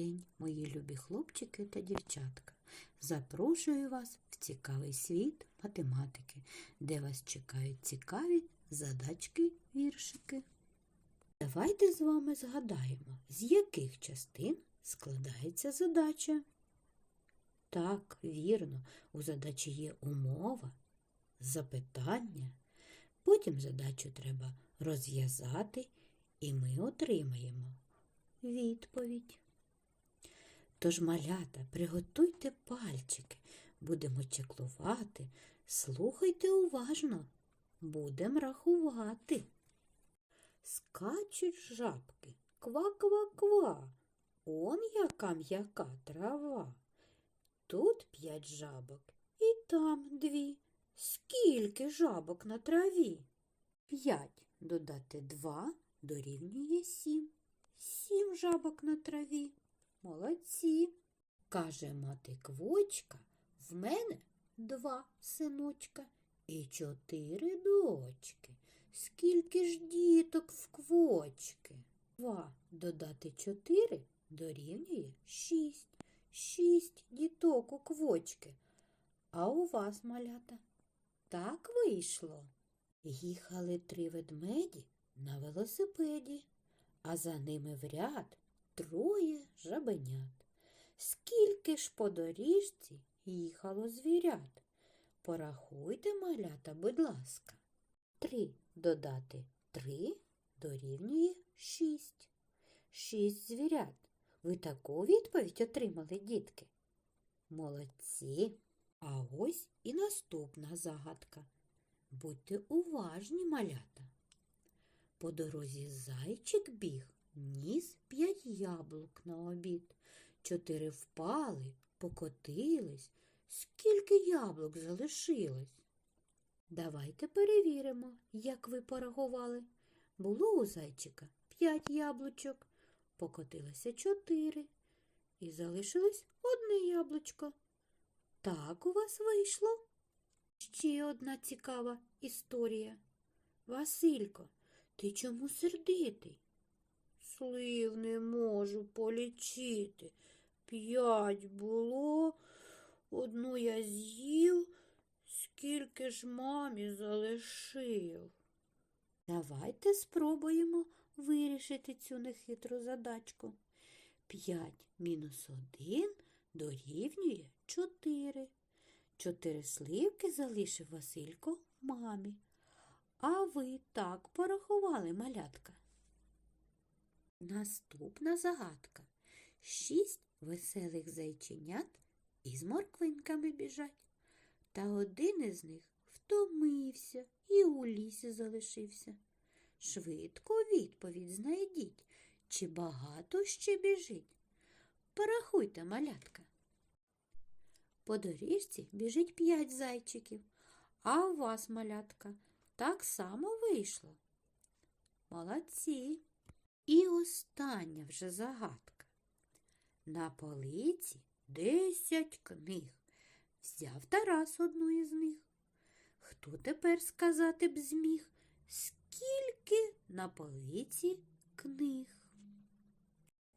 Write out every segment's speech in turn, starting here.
День, мої любі хлопчики та дівчатка. Запрошую вас в цікавий світ математики, де вас чекають цікаві задачки, віршики. Давайте з вами згадаємо, з яких частин складається задача. Так, вірно, у задачі є умова, запитання. Потім задачу треба розв'язати, і ми отримаємо відповідь. Тож, малята, приготуйте пальчики, будемо чеклувати, слухайте уважно, будемо рахувати. Скачуть жабки, ква-ква-ква, он яка м'яка трава. Тут п'ять жабок і там дві. Скільки жабок на траві? П'ять додати два дорівнює сім. Сім жабок на траві. Молодці. Каже мати квочка, в мене два синочка і чотири дочки. Скільки ж діток в квочки? Два додати чотири дорівнює шість. Шість діток у квочки. А у вас, малята, так вийшло. Їхали три ведмеді на велосипеді а за ними в ряд троє жабенят. Скільки ж по доріжці їхало звірят? Порахуйте, малята, будь ласка. Три додати три дорівнює шість. Шість звірят. Ви таку відповідь отримали, дітки? Молодці. А ось і наступна загадка. Будьте уважні, малята. По дорозі зайчик біг, ніс п'ять яблук на обід. Чотири впали, покотились. Скільки яблук залишилось? Давайте перевіримо, як ви порахували. Було у зайчика п'ять яблучок, покотилося чотири і залишилось одне яблучко. Так у вас вийшло? Ще одна цікава історія. Василько, ти чому сердитий? Слив не можу полічити. П'ять було, одну я з'їв, скільки ж мамі залишив. Давайте спробуємо вирішити цю нехитру задачку. П'ять мінус один дорівнює чотири. Чотири сливки залишив Василько мамі. А ви так порахували, малятка. Наступна загадка. Шість веселих зайченят із морквинками біжать. Та один із них втомився і у лісі залишився. Швидко відповідь знайдіть, чи багато ще біжить. Порахуйте, малятка. По доріжці біжить п'ять зайчиків, а у вас, малятка, так само вийшло. Молодці. І остання вже загадка. На полиці десять книг. Взяв Тарас одну із них. Хто тепер сказати б зміг, скільки на полиці книг?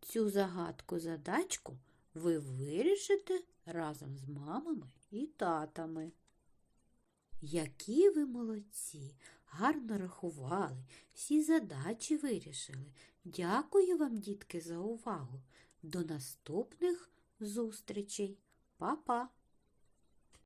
Цю загадку задачку ви вирішите разом з мамами і татами. Які ви молодці, гарно рахували, всі задачі вирішили. Дякую вам, дітки, за увагу. До наступних зустрічей. Па-па!